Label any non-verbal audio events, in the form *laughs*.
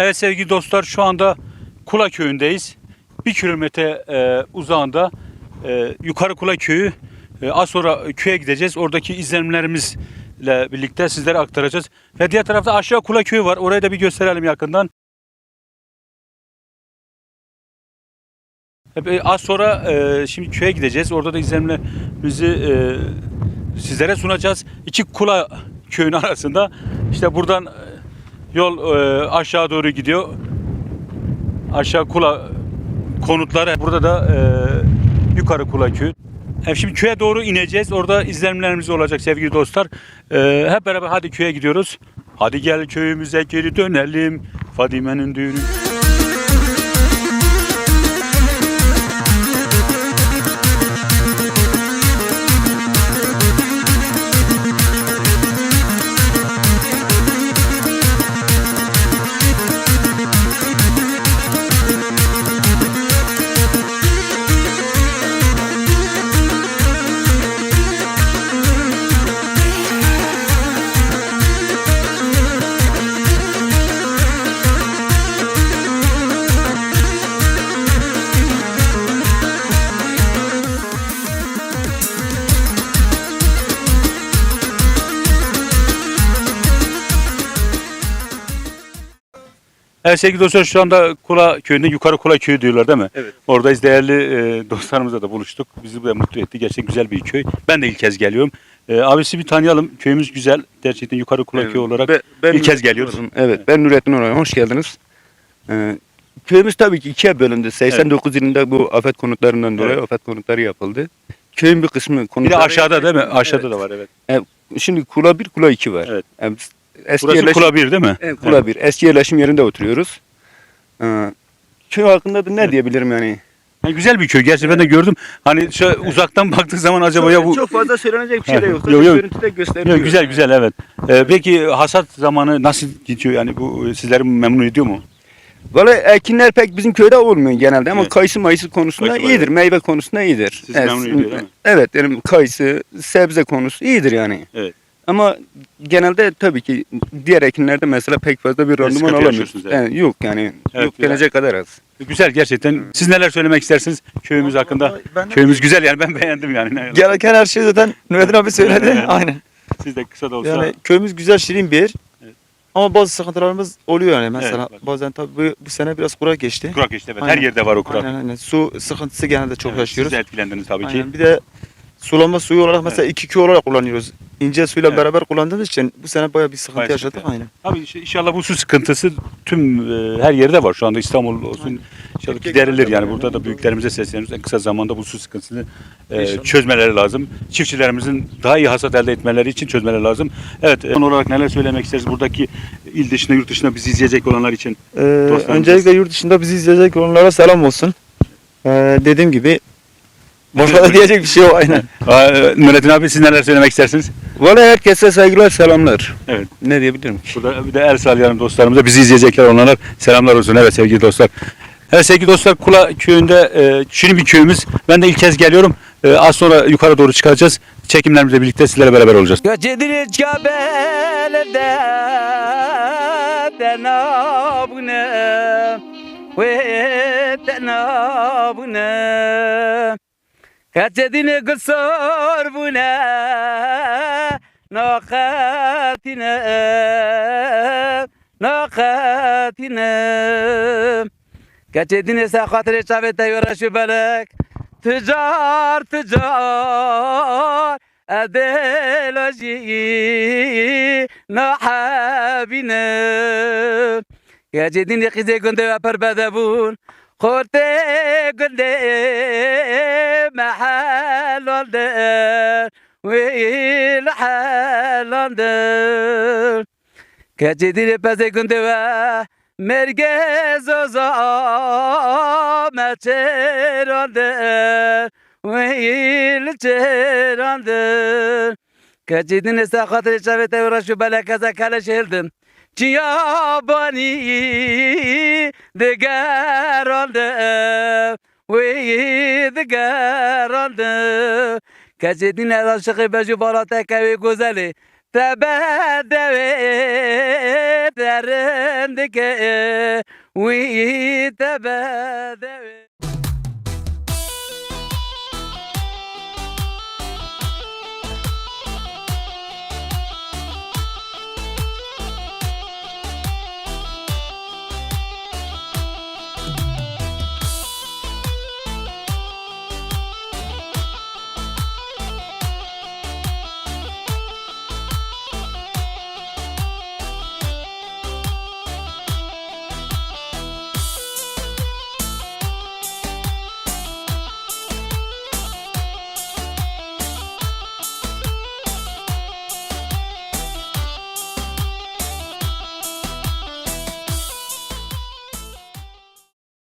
Evet sevgili dostlar şu anda Kula köyündeyiz. Bir kilometre e, uzağında e, Yukarı Kula köyü. E, az sonra köye gideceğiz. Oradaki izlenimlerimizle birlikte sizlere aktaracağız. Ve diğer tarafta aşağı Kula köyü var. Orayı da bir gösterelim yakından. E, Az sonra şimdi köye gideceğiz. Orada da izlenimlerimizi sizlere sunacağız. İki Kula köyün *laughs* arasında işte buradan yol e, aşağı doğru gidiyor. Aşağı Kula konutları. Burada da e, yukarı Kula köyü. Evet, şimdi köye doğru ineceğiz. Orada izlenimlerimiz olacak sevgili dostlar. E, hep beraber hadi köye gidiyoruz. Hadi gel köyümüze geri dönelim. Fadime'nin düğünü. Evet sevgili dostlar şu anda Kula köyünde yukarı Kula köyü diyorlar değil mi? Evet. Oradayız değerli e, dostlarımızla da buluştuk. Bizi de mutlu etti. Gerçekten güzel bir köy. Ben de ilk kez geliyorum. E, abisi bir tanıyalım. Köyümüz güzel. Gerçekten yukarı Kula köyü olarak Be- ben ilk kez geliyoruz. Orhan. Evet, ben Nurettin Orhan. Hoş geldiniz. Ee, köyümüz tabii ki ikiye bölündü. 89 yılında bu afet konutlarından dolayı Evet. afet konutları yapıldı. Köyün bir kısmı Bir de konutları... aşağıda değil mi? Aşağıda Evet. da var evet. Evet. Şimdi kula 1, kula 2 var. Evet. Yani biz eski Burası yerleşim, Kula 1 değil mi? Evet, kula 1. Eski yerleşim yerinde oturuyoruz. Ee, köy hakkında da ne Evet. diyebilirim yani? Yani güzel bir köy. Gerçi ben de gördüm. Hani şu uzaktan baktığı zaman acaba ya bu Çok fazla söylenecek bir şey de yok. Yok, yok. Görüntüde gösteriyor. Yok, güzel güzel evet. E, peki hasat zamanı nasıl gidiyor? Yani bu sizleri memnun ediyor mu? Valla ekinler pek bizim köyde olmuyor genelde ama Evet. kayısı mayısı konusunda Kayısı, iyidir. Meyve konusunda iyidir. Sizi memnun ediyor, değil mi? Evet yani kayısı, sebze konusu iyidir yani. Evet. Ama genelde tabii ki diğer ekinlerde mesela pek fazla bir randıman sıkıntı alamıyoruz. yaşıyorsunuz, evet. Yani yok yani Evet, yok güzel. gelecek kadar az. Güzel gerçekten. Siz neler söylemek istersiniz köyümüz hakkında? Ben de- Köyümüz güzel yani ben beğendim yani. Ne- Gereken her şeyi zaten Nurettin abi söyledi. Aynen. Siz de kısa da olsa. Yani köyümüz güzel, şirin bir yer. Evet. Ama bazı sıkıntılarımız oluyor yani mesela. Evet, bak. bazen tabii bu, bu sene biraz kurak geçti. kurak işte evet. Her Aynen. yerde var o kurak. Aynen aynen. Su sıkıntısı genelde çok Evet, yaşıyoruz. Siz de etkilendiniz tabii ki. Aynen. Bir de sulama suyu olarak mesela iki köy olarak kullanıyoruz. İnce suyla Evet. beraber kullandığımız için bu sene bayağı bir sıkıntı Bayağı yaşadık. sıkıntı. Aynen. Abi inş- inşallah bu su sıkıntısı tüm e, her yerde var. Şu anda İstanbul olsun. İnşallah Türkiye giderilir yani. var. Burada da büyüklerimize sesleniyoruz. En kısa zamanda bu su sıkıntısını e, İnşallah. çözmeleri lazım. Çiftçilerimizin daha iyi hasat elde etmeleri için çözmeleri lazım. Evet, e, son olarak neler söylemek isteriz buradaki il dışında, yurt dışında bizi izleyecek olanlar için? Ee, öncelikle yurt dışında bizi izleyecek olanlara selam olsun. Ee, dediğim gibi başka diyecek bir şey yok aynen. Nurettin abi siz neler söylemek istersiniz? Valla herkese saygılar selamlar. Evet. Ne diyebilirim ki? Burada bir de el sallayalım dostlarımıza. Bizi izleyecekler olanlar selamlar olsun. Evet sevgili dostlar. Evet sevgili dostlar Kula köyünde e, şirin bir köyümüz. Ben de ilk kez geliyorum. E, az sonra yukarı doğru çıkacağız. Çekimlerimizle birlikte sizlerle beraber olacağız. Gecedir kabelde tenabune ve tenabune Gecedir kısır bune nakatine. Nakatine. Gecedir sakatire çavete yoraşı belek Tücar tücar. Adeloji Nahabine Gecedin yakize günde ve perbedebun Korte günde Mahal oldu Ve hal oldu Gecedin peze günde ve Mergez oza Meçerandır Ve çerandır Gecedin ise katır çavete uğraşı belekaza kale şehirdim Ciyabani Digar oldu Ve digar oldu Gecedin aşıkı beci balata kevi güzeli. Tebe devet derindeki Wi tebede